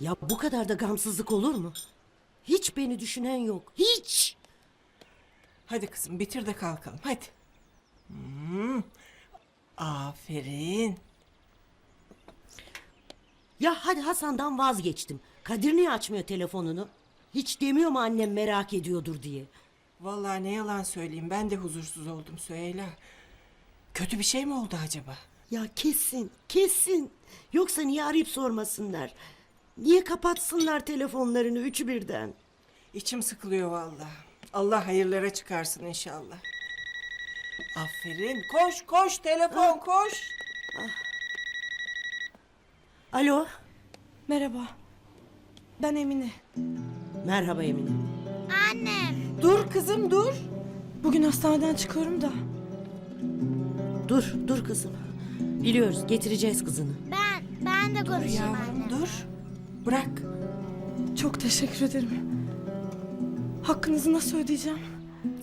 Ya bu kadar da gamsızlık olur mu? Hiç beni düşünen yok. Hiç. Hadi kızım bitir de kalkalım hadi. Hmm. Aferin. Ya hadi Hasan'dan vazgeçtim. Kadir niye açmıyor telefonunu? Hiç demiyor mu annem merak ediyordur diye. Vallahi ne yalan söyleyeyim ben de huzursuz oldum Süheyla. Kötü bir şey mi oldu acaba? Ya kesin, kesin. Yoksa niye arayıp sormasınlar? Niye kapatsınlar telefonlarını üçü birden? İçim sıkılıyor vallahi. Allah hayırlara çıkarsın inşallah. Aferin. Koş koş telefon koş. Alo, Merhaba. Ben Emine. merhaba Emine. Annem. Dur kızım dur. Bugün hastaneden çıkıyorum da. Dur, dur kızım. Biliyoruz, getireceğiz kızını. Ben, ben de Dur konuşayım yavrum anne. dur. Bırak. Çok teşekkür ederim. Hakkınızı nasıl ödeyeceğim?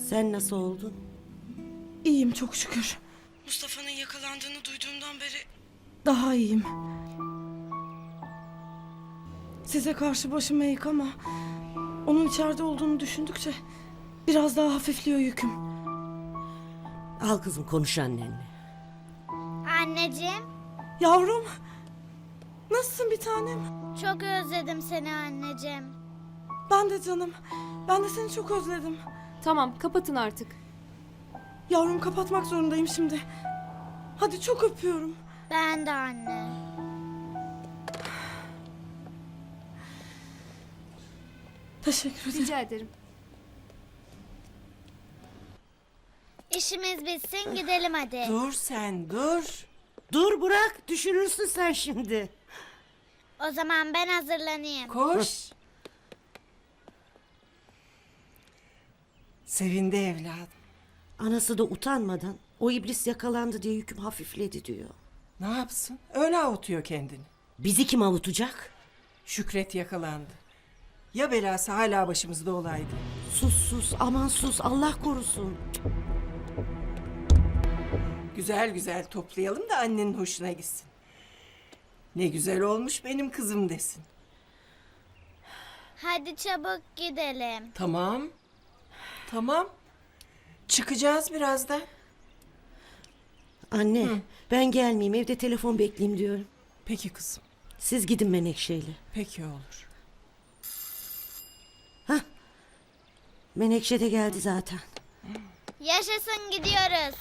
Sen nasıl oldun? İyiyim çok şükür. Mustafa'nın yakalandığını duyduğumdan beri daha iyiyim. Size karşı başım eğik ama onun içeride olduğunu düşündükçe biraz daha hafifliyor yüküm. Al kızım konuş annenle. Anneciğim, Yavrum, nasılsın bir tanem? Çok özledim seni anneciğim. Ben de canım. Ben de seni çok özledim. Tamam kapatın artık. Yavrum kapatmak zorundayım şimdi. Hadi çok öpüyorum. Ben de anne. Teşekkür ederim. Rica ederim. İşimiz bitsin gidelim hadi. Dur sen dur. Dur bırak, düşünürsün sen şimdi. O zaman ben hazırlanayım. Koş. Sevindi evladım. Anası da utanmadan o iblis yakalandı diye yüküm hafifledi diyor. Ne yapsın? Öyle avutuyor kendini. Bizi kim avutacak? Şükret yakalandı. Ya belası hala başımızda olaydı. Sus sus, aman sus, Allah korusun. Güzel güzel toplayalım da annenin hoşuna gitsin. Ne güzel olmuş benim kızım desin. Hadi çabuk gidelim. Tamam. Tamam. Çıkacağız birazdan. Anne, ben gelmeyeyim, evde telefon bekleyeyim diyorum. Peki kızım. Siz gidin Menekşe'yle. Peki olur. Menekşe de geldi zaten. Yaşasın gidiyoruz.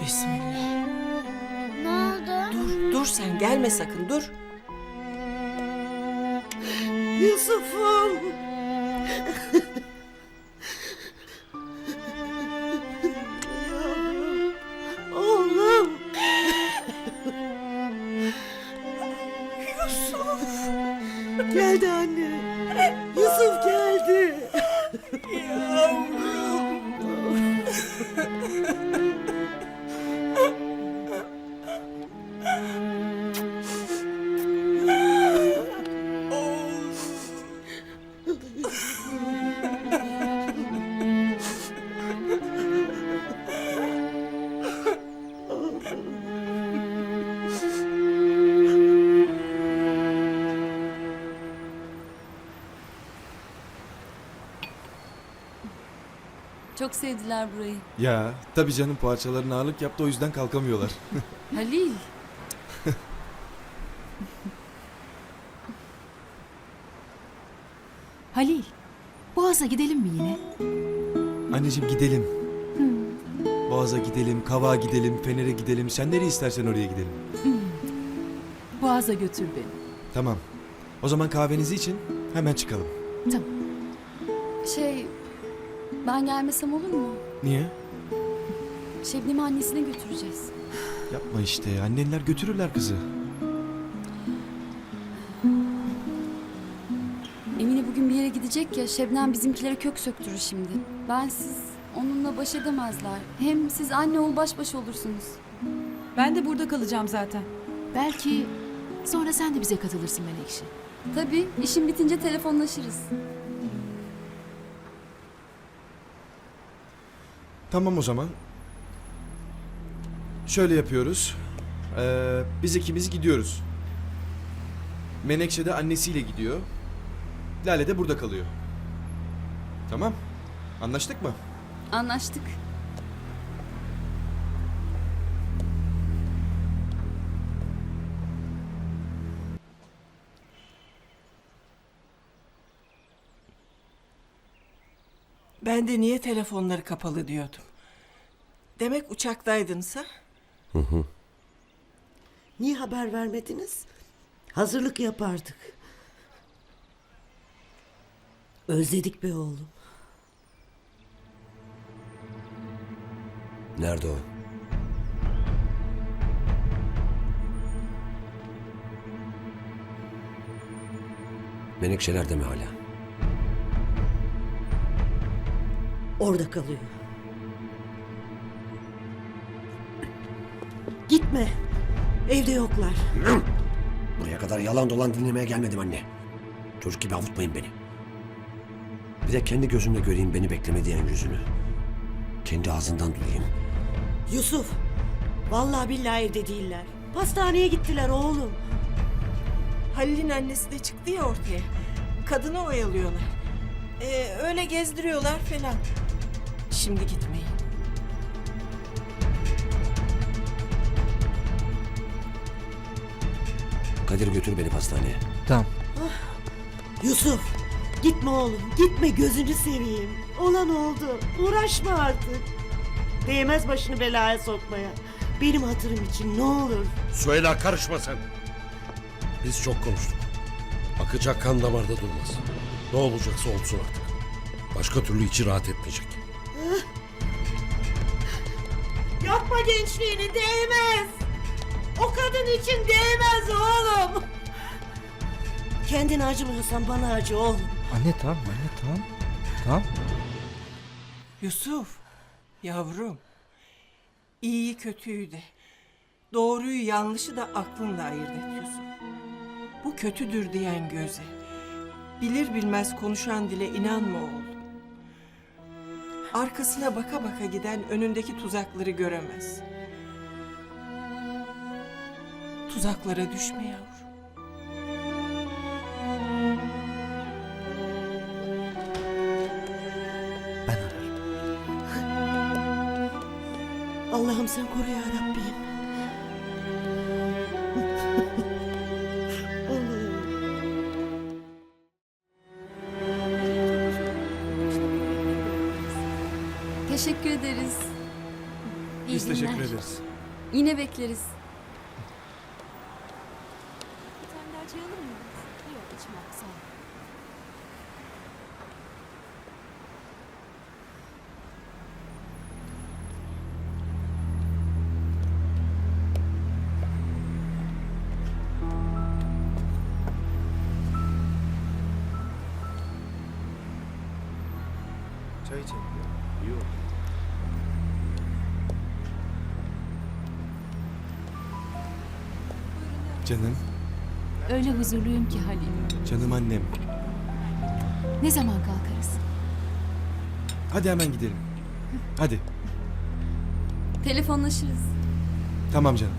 Bismillah. Ne oldu? Dur, dur sen gelme sakın dur. Yusuf'um! Çok sevdiler burayı. Ya tabii canım poğaçaların ağırlık yaptı o yüzden kalkamıyorlar. Halil. Halil, Boğaz'a gidelim mi yine? Anneciğim gidelim. Boğaz'a gidelim, Kavağa gidelim, Fener'e gidelim. Sen nereye istersen oraya gidelim. Boğaz'a götür beni. Tamam. O zaman kahvenizi için hemen çıkalım. Tamam. Şey ben gelmesem olur mu? Niye? Şebnem'i annesine götüreceğiz. Yapma işte. Annenler götürürler kızı. Emine bugün bir yere gidecek ya Şebnem bizimkilere kök söktürür şimdi. Ben siz Onunla baş edemezler. Hem siz anne ol baş başa olursunuz. Ben de burada kalacağım zaten. Belki sonra sen de bize katılırsın Menekşe. Tabii işim bitince telefonlaşırız. Tamam o zaman. Şöyle yapıyoruz. Ee, biz ikimiz gidiyoruz. Menekşe de annesiyle gidiyor. Lale de burada kalıyor. Tamam. Anlaştık mı? Anlaştık. Ben de niye telefonları kapalı diyordum. Demek uçaktaydınız ha? Niye haber vermediniz? Hazırlık yapardık. Özledik be oğlum. Nerede o? Menekşelerde mi hala? Orada kalıyor. Gitme. Evde yoklar. Buraya kadar yalan dolan dinlemeye gelmedim anne. Çocuk gibi avutmayın beni. Bir de kendi gözümle göreyim beni bekleme diyen yüzünü. Kendi ağzından duyayım. Yusuf. Vallahi billahi evde değiller. Pastaneye gittiler oğlum. Halil'in annesi de çıktı ya ortaya. Kadını oyalıyorlar. Ee, öyle gezdiriyorlar falan. Şimdi gitmeyin. Kadir götür beni pastaneye. Yusuf. Gitme oğlum. Gitme gözünü seveyim. Olan oldu. Uğraşma artık. Değmez başını belaya sokmaya. Benim hatırım için ne olur. Süheyla karışma sen. Biz çok konuştuk. Akacak kan damarda durmaz. Ne olacaksa olsun artık. Başka türlü içi rahat etmeyecek. Yapma gençliğini değmez. O kadın için değmez oğlum. Kendine acımıyorsan bana acı oğlum. Anne tamam anne tamam. Tamam. Yusuf, yavrum. İyiyi kötüyü de, doğruyu yanlışı da aklınla ayırt ediyorsun. Bu kötüdür diyen göze, bilir bilmez konuşan dile inanma oğlum. Arkasına baka baka giden önündeki tuzakları göremez. Tuzaklara düşme yavrum. Ben ararım. Allah'ım sen koru ya Rabbim. Teşekkür ederiz. İyi Biz teşekkür günler. ederiz. Yine bekleriz. Canım, Öyle huzurluyum ki Halil. canım annem. Ne zaman kalkarız? Hadi hemen gidelim. Hadi. Telefonlaşırız. Tamam canım.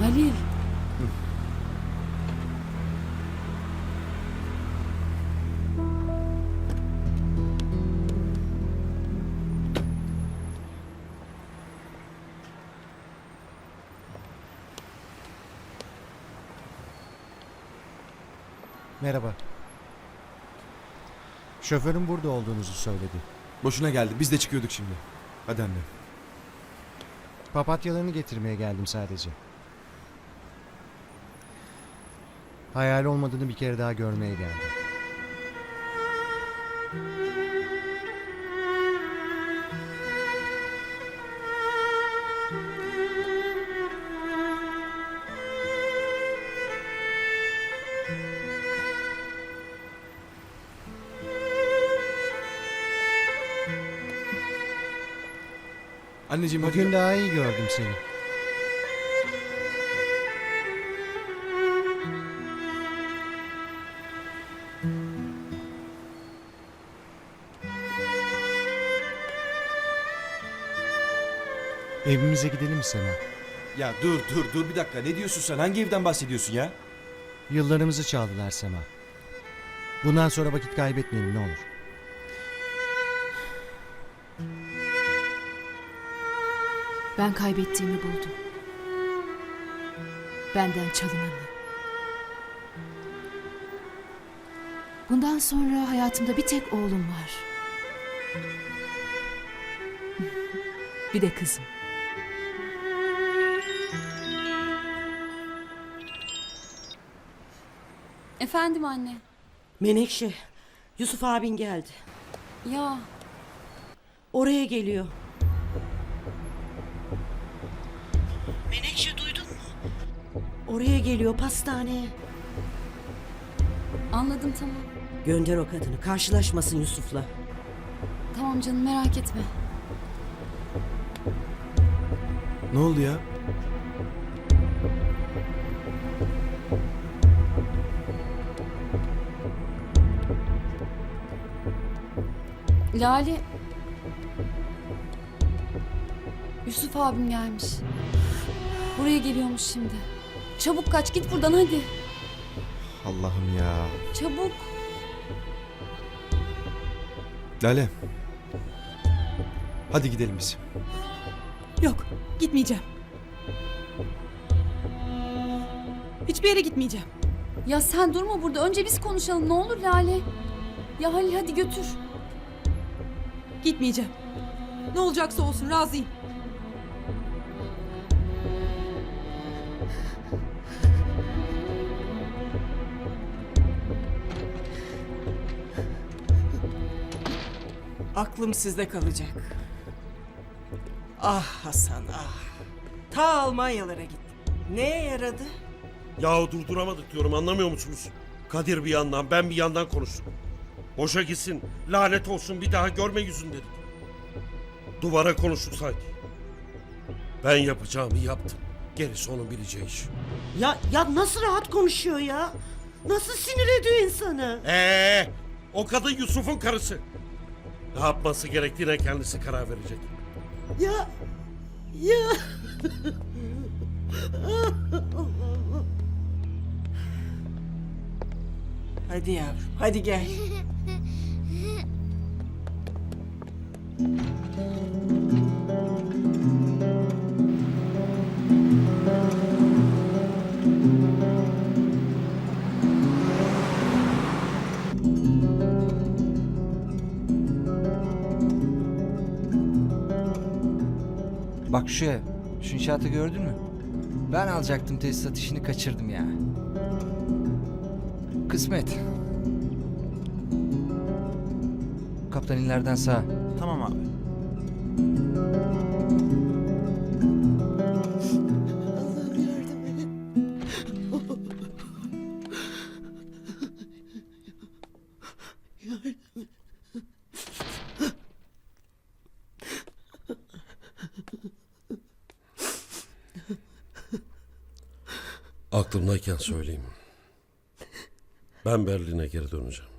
Halil. Şoförün burada olduğunuzu söyledi. Boşuna geldi. Biz de çıkıyorduk şimdi. Hadi anne. Papatyalarını getirmeye geldim sadece. Hayal olmadığını bir kere daha görmeye geldim. Anneciğim hadi. Bugün daha iyi gördüm seni. Evimize gidelim mi Sema? Ya dur dur dur bir dakika. Ne diyorsun sen? Hangi evden bahsediyorsun ya? Yıllarımızı çaldılar Sema. Bundan sonra vakit kaybetmeyelim ne olur. Ben kaybettiğimi buldum. Benden çalınanı. Bundan sonra hayatımda bir tek oğlum var. Bir de kızım. Efendim anne. Menekşe, Yusuf abin geldi. Ya Oraya geliyor. Oraya geliyor pastaneye. anladım tamam. Gönder o kadını karşılaşmasın Yusuf'la. Tamam canım merak etme. Ne oldu ya? Lale. Yusuf abim gelmiş. Buraya geliyormuş şimdi. Çabuk kaç git buradan hadi. Allah'ım ya. Çabuk. Lale. Hadi gidelim biz. Yok gitmeyeceğim. Hiçbir yere gitmeyeceğim. Ya sen durma burada. Önce biz konuşalım ne olur Lale. Ya Halil hadi götür. Gitmeyeceğim. Ne olacaksa olsun razıyım. Aklım sizde kalacak. Ah Hasan ah. Ta Almanyalara gittim. Neye yaradı? Yahu durduramadık diyorum anlamıyor musunuz? Kadir bir yandan ben bir yandan konuştum. Boşa gitsin lanet olsun bir daha görme yüzün dedik. Duvara konuştuk sanki. Ben yapacağımı yaptım. Gerisi onun bileceği iş. Ya ya nasıl rahat konuşuyor ya? Nasıl sinir ediyor insanı? Ee, o kadın Yusuf'un karısı. Ne yapması gerektiğine kendisi karar verecek. Ya ya Hadi yavrum hadi gel. Bak şu ev. Şu inşaatı gördün mü? Ben alacaktım tesisat işini kaçırdım ya. Kısmet. Kaptan inlerden sağ. Tamam abi. Aklımdayken söyleyeyim. Ben Berlin'e geri döneceğim.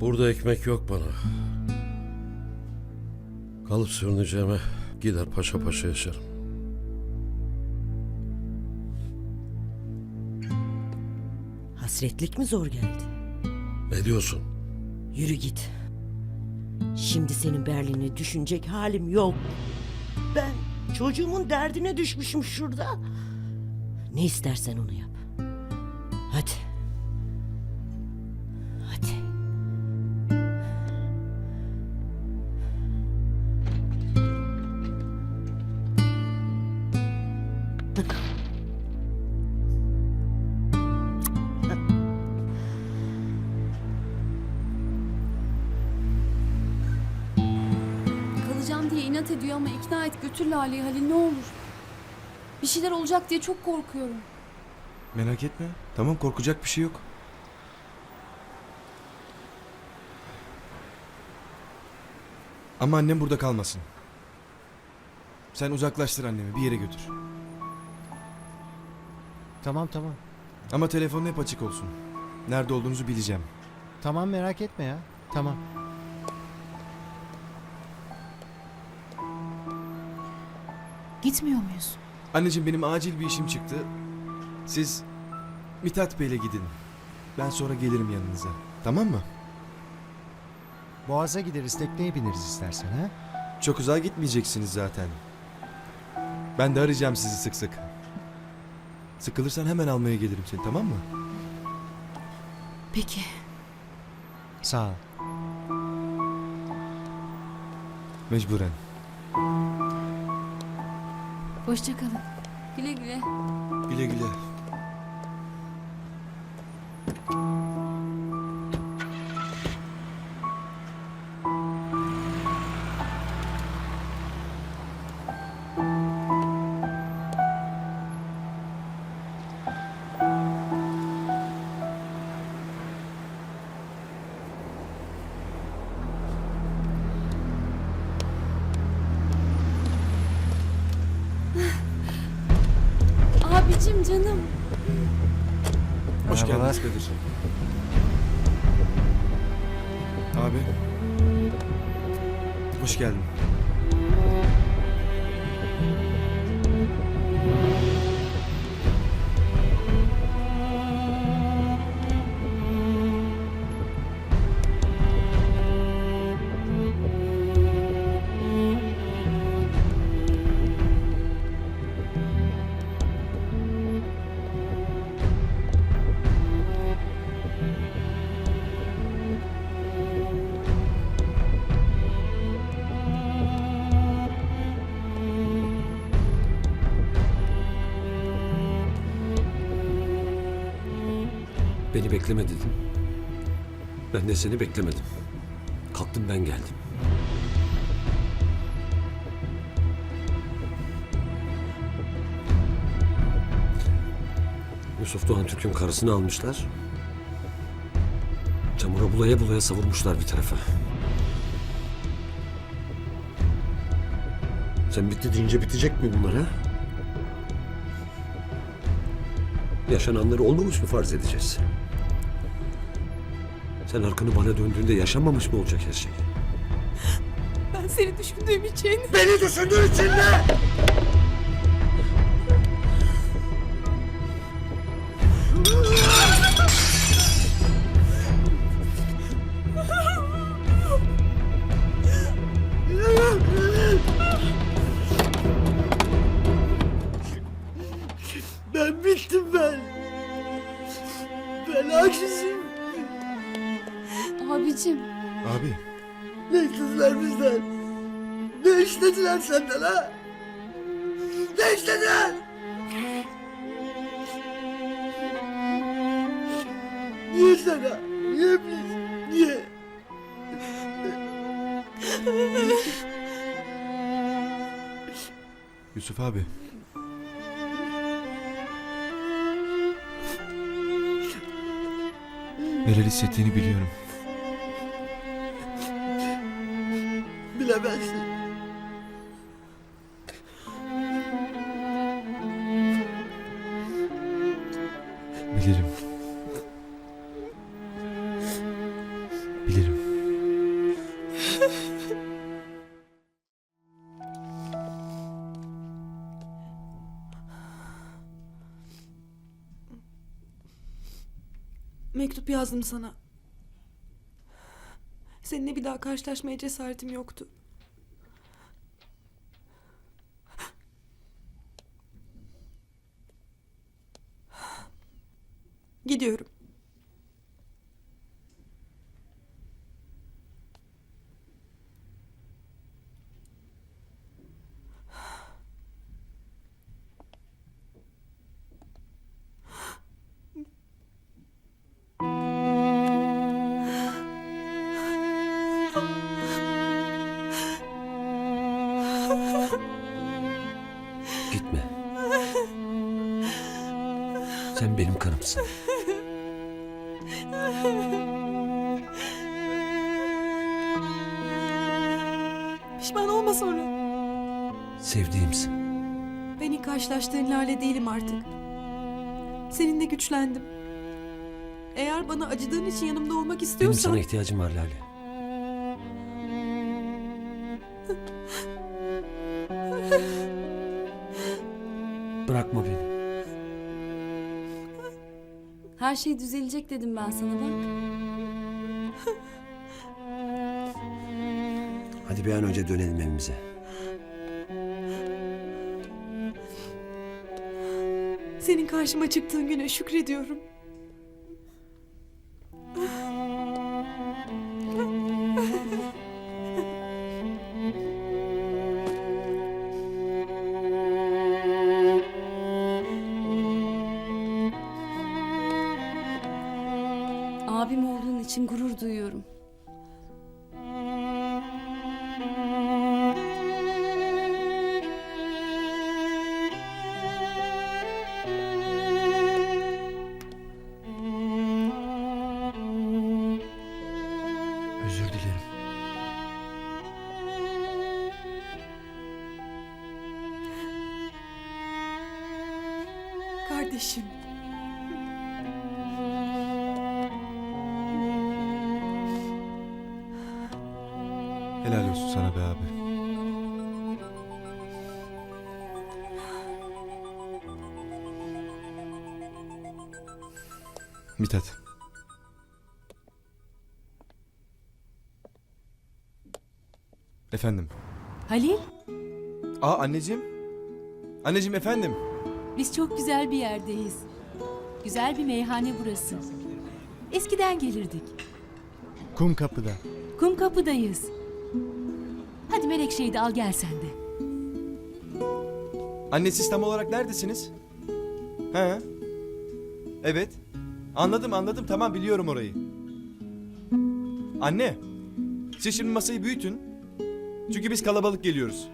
Burada ekmek yok bana. Kalıp sürüneceğime gider paşa paşa yaşarım. Hasretlik mi zor geldi? Ne diyorsun? Yürü git. Şimdi senin Berlin'i düşünecek halim yok. Ben çocuğumun derdine düşmüşüm şurada. Ne istersen onu yap. İnat ediyor ama ikna et götür Lale'yi Halil ne olur. Bir şeyler olacak diye çok korkuyorum. Merak etme. Tamam korkacak bir şey yok. Ama annem burada kalmasın. Sen uzaklaştır annemi bir yere götür. Tamam tamam. Ama telefonun hep açık olsun. Nerede olduğunuzu bileceğim. Tamam merak etme ya. Tamam. Gitmiyor muyuz? Anneciğim benim acil bir işim çıktı. Siz Mithat Bey'le gidin. Ben sonra gelirim yanınıza. Tamam mı? Boğaz'a gideriz tekneye bineriz istersen ha? Çok uzağa gitmeyeceksiniz zaten. Ben de arayacağım sizi sık sık. Sıkılırsan hemen almaya gelirim seni tamam mı? Peki. Sağ ol. Mecburen. Hoşçakalın. Güle güle. Güle güle. Abicim canım. Hoş Merhabalar. geldiniz Kadir. Abi. Hoş geldin. Beni bekleme dedin. Ben de seni beklemedim. Kalktım ben geldim. Yusuf Doğan Türk'ün karısını almışlar. Çamura bulaya bulaya savurmuşlar bir tarafa. Sen bitti deyince bitecek mi bunlar ha? Yaşananları olmamış mı farz edeceğiz? Sen arkanı bana döndüğünde yaşanmamış mı olacak her şey? Ben seni düşündüğüm için. Beni düşündüğün için ne? İstediler senden ha? Ne istediler? Niye sana? Niye biz? Niye? Yusuf abi. Neler hissettiğini biliyorum. Bilemezsin. Mektup yazdım sana. Seninle bir daha karşılaşmaya cesaretim yoktu. Benim karımsın. Ama sonra Sevdiğimsin. beni karşılaştığın Lale değilim artık. Seninle güçlendim. Eğer bana acıdığın için yanımda olmak Benim istiyorsan... sana ihtiyacım var Lale. Her şey düzelecek dedim ben sana bak. Hadi bir an önce dönelim evimize. Senin karşıma çıktığın güne şükrediyorum. Özür dilerim. Kardeşim. Helal olsun sana be abi. Mithat. Efendim. Halil, Aa anneciğim. Anneciğim efendim. biz çok güzel bir yerdeyiz. Güzel bir meyhane burası. Eskiden gelirdik. Kum kapıda. Kum kapıdayız. Hadi Melekşe'yi de al gel sen de. Anne siz tam olarak neredesiniz? He. Evet. Anladım anladım tamam biliyorum orayı. Anne. Siz şimdi masayı büyütün. Çünkü biz kalabalık geliyoruz.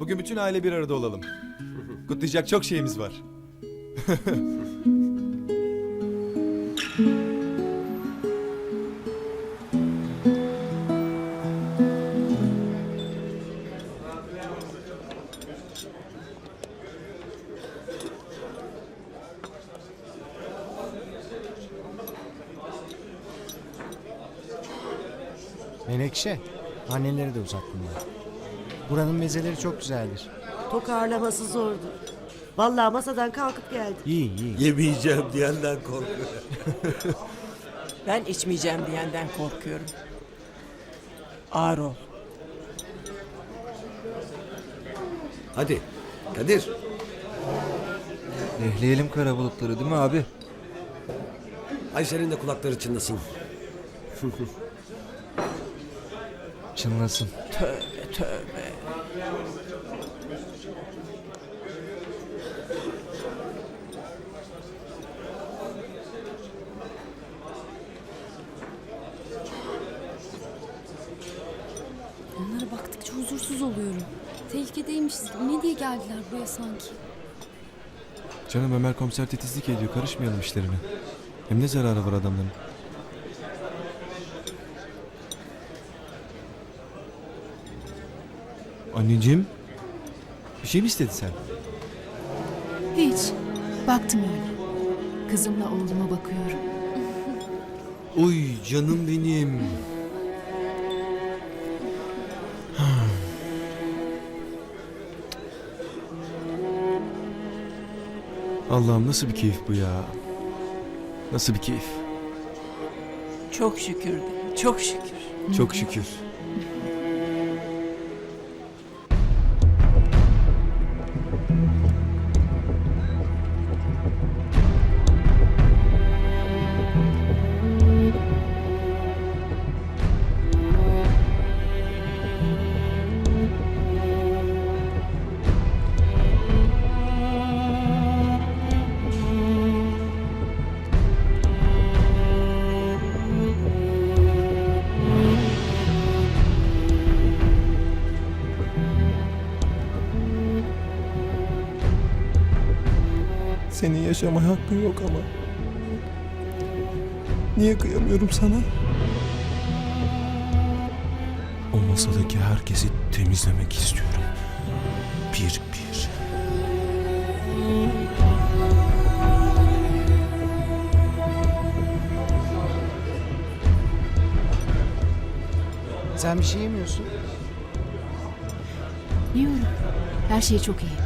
Bugün bütün aile bir arada olalım. Kutlayacak çok şeyimiz var. Menekşe. Anneleri de uzak bunlar. Buranın mezeleri çok güzeldir. Tok ağırlaması zordu. Vallahi masadan kalkıp geldi. İyi iyi. Yemeyeceğim diyenden korkuyor. Ben içmeyeceğim diyenden korkuyorum. Ağır ol. Hadi. Kadir. Lehleyelim kara bulutları değil mi abi? Ayşe'nin de kulakları çınlasın. Çınlasın. Tövbe tövbe. Onlara baktıkça huzursuz oluyorum. Tehlikedeymişiz. Ne diye geldiler buraya sanki? Canım Ömer komiser titizlik ediyor karışmayalım işlerine. Hem ne zararı var adamların? Anneciğim. Bir şey mi istedi sen? Hiç. Baktım öyle. Kızımla oğluma bakıyorum. Uy canım benim. Allah'ım nasıl bir keyif bu ya? Nasıl bir keyif? Çok şükür de, çok şükür. Çok şükür. Yaşamaya hakkın yok ama. Niye kıyamıyorum sana? O masadaki herkesi temizlemek istiyorum. Bir bir. Sen bir şey yemiyorsun. Yiyorum. Her şey çok iyi.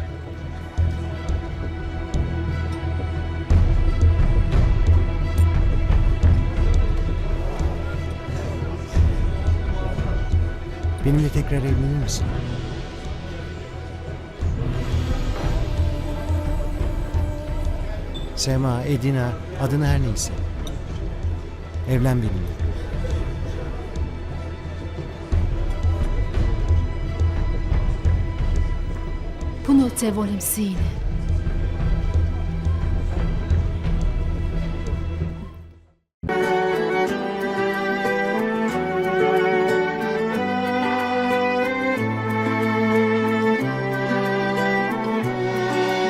Benimle tekrar evlenir misin? Sema, Edina, adını her neyse. Evlen benimle. Bunu te sine.